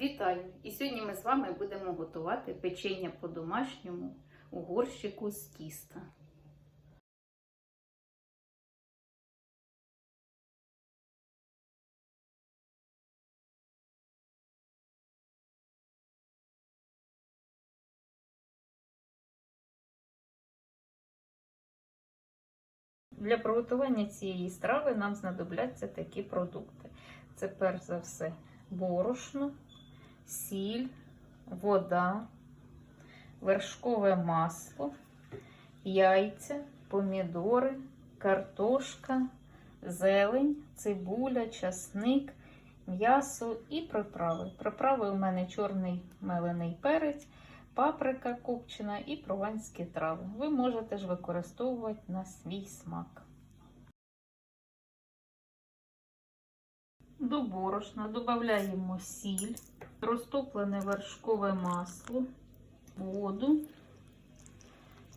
Вітаю! І сьогодні ми з вами будемо готувати печення по-домашньому у горщику з тіста. Для приготування цієї страви нам знадобляться такі продукти. Це перш за все борошно, сіль, вода, вершкове масло, яйця, помідори, картошка, зелень, цибуля, часник, м'ясо і приправи. Приправи у мене чорний мелений перець, паприка копчена і прованські трави. Ви можете ж використовувати на свій смак. До борошна додаємо сіль, розтоплене вершкове масло, воду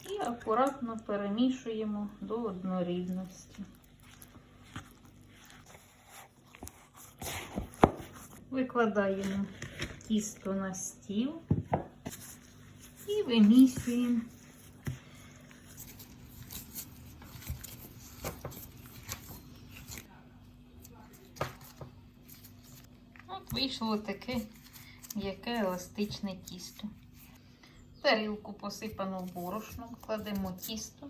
і акуратно перемішуємо до однорідності. Викладаємо тісто на стіл і вимісюємо. От вийшло таке м'яке еластичне тісто. В тарілку посипану борошном, кладемо тісто,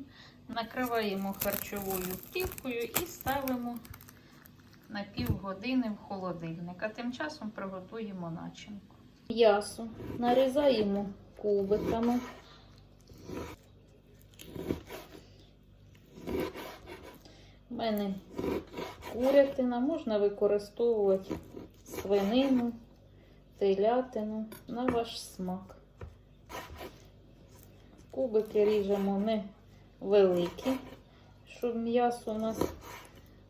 накриваємо харчовою плівкою і ставимо на півгодини в холодильник. А тим часом приготуємо начинку. М'ясо нарізаємо кубиками. У мене курятина, можна використовувати свинину, телятину на ваш смак. Кубики ріжемо не великі, щоб м'ясо у нас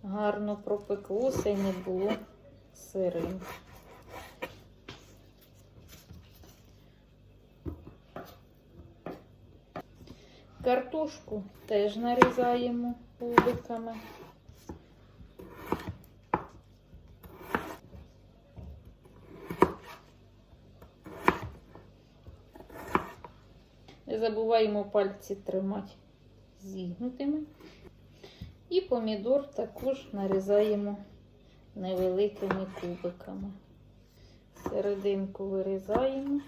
гарно пропеклося і не було сирим. Картошку теж нарізаємо кубиками. Забуваємо пальці тримати зігнутими. І помідор також нарізаємо невеликими кубиками. Серединку вирізаємо.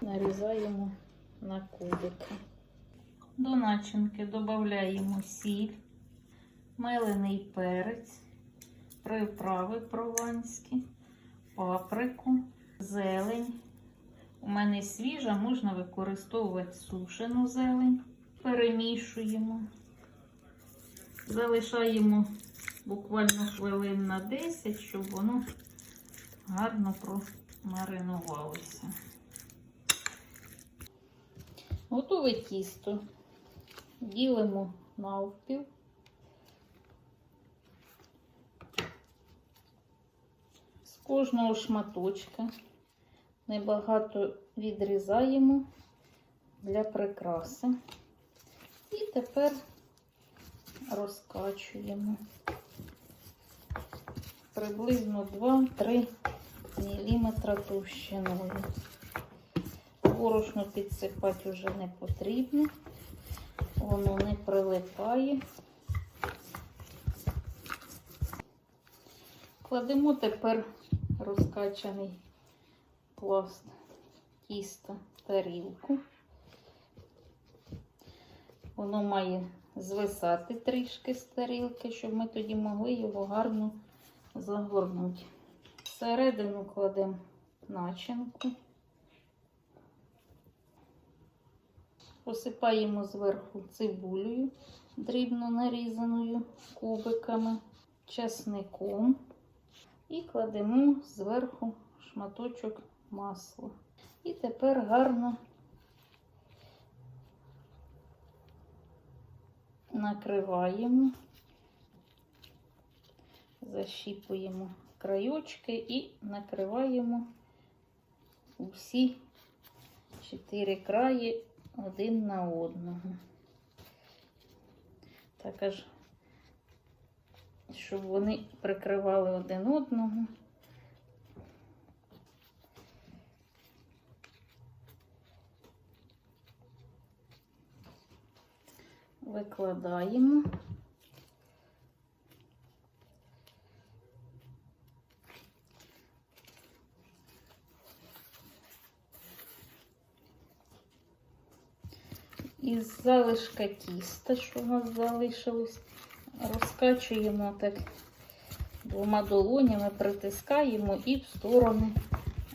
Нарізаємо на кубики. До начинки додаємо сіль, мелений перець, приправи прованські, паприку, зелень. У мене свіжа, можна використовувати сушену зелень. Перемішуємо, залишаємо буквально хвилин на 10, щоб воно гарно промаринувалося. Готове тісто ділимо навпіл. Кожного шматочка небагато відрізаємо для прикраси. І тепер розкачуємо приблизно 2-3 мм товщиною. Борошно підсипати вже не потрібно, воно не прилипає. Кладемо тепер розкачаний пласт тіста тарілку. Воно має звисати трішки з тарілки, щоб ми тоді могли його гарно загорнути. Всередину кладемо начинку. Посипаємо зверху цибулею, дрібно нарізаною кубиками, часником і кладемо зверху шматочок масла. І тепер гарно накриваємо, защіпуємо крайочки і накриваємо усі чотири краї один на одного. Так аж, щоб вони прикривали один одного. Викладаємо. Із залишка тіста, що у нас залишилось, розкачуємо так двома долонями, притискаємо і в сторони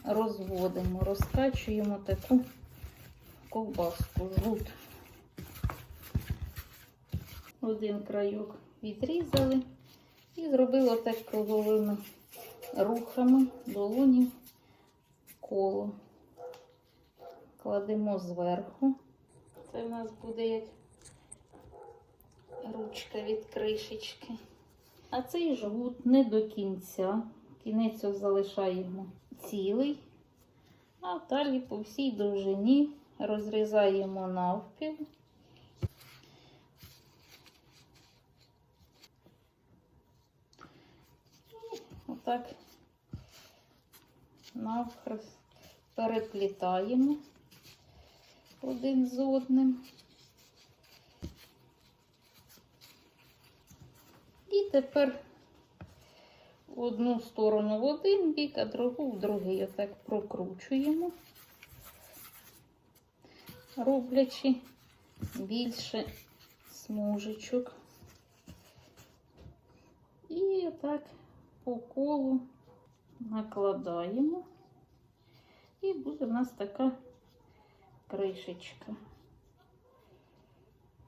розводимо. Розкачуємо таку ковбаску, жут. Один крайок відрізали і зробили так круговими рухами долонів коло. Кладемо зверху. Це в нас буде як ручка від кришечки. А цей жгут не до кінця. Кінець залишаємо цілий, а далі по всій довжині розрізаємо навпіл. Отак навхрест переплітаємо один з одним. Тепер одну сторону в один бік, а другу в другий. Отак прокручуємо, роблячи більше смужечок. І отак по колу накладаємо. І буде в нас така кришечка.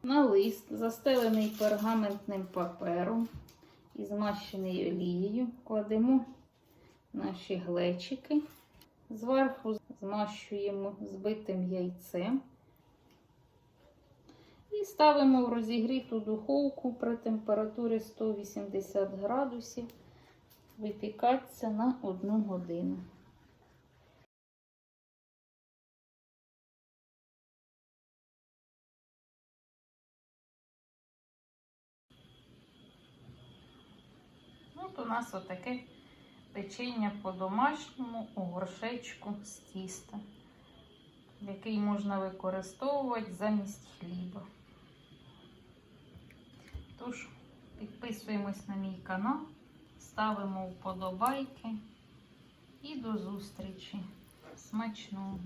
На лист, застелений пергаментним папером і змащений олією, кладемо наші глечики. Зверху змащуємо збитим яйцем. І ставимо в розігріту духовку при температурі 180 градусів випікатися на 1 годину. У нас отаке печення по-домашньому у горшечку з тіста, який можна використовувати замість хліба. Тож, підписуємось на мій канал, ставимо вподобайки і до зустрічі. Смачного!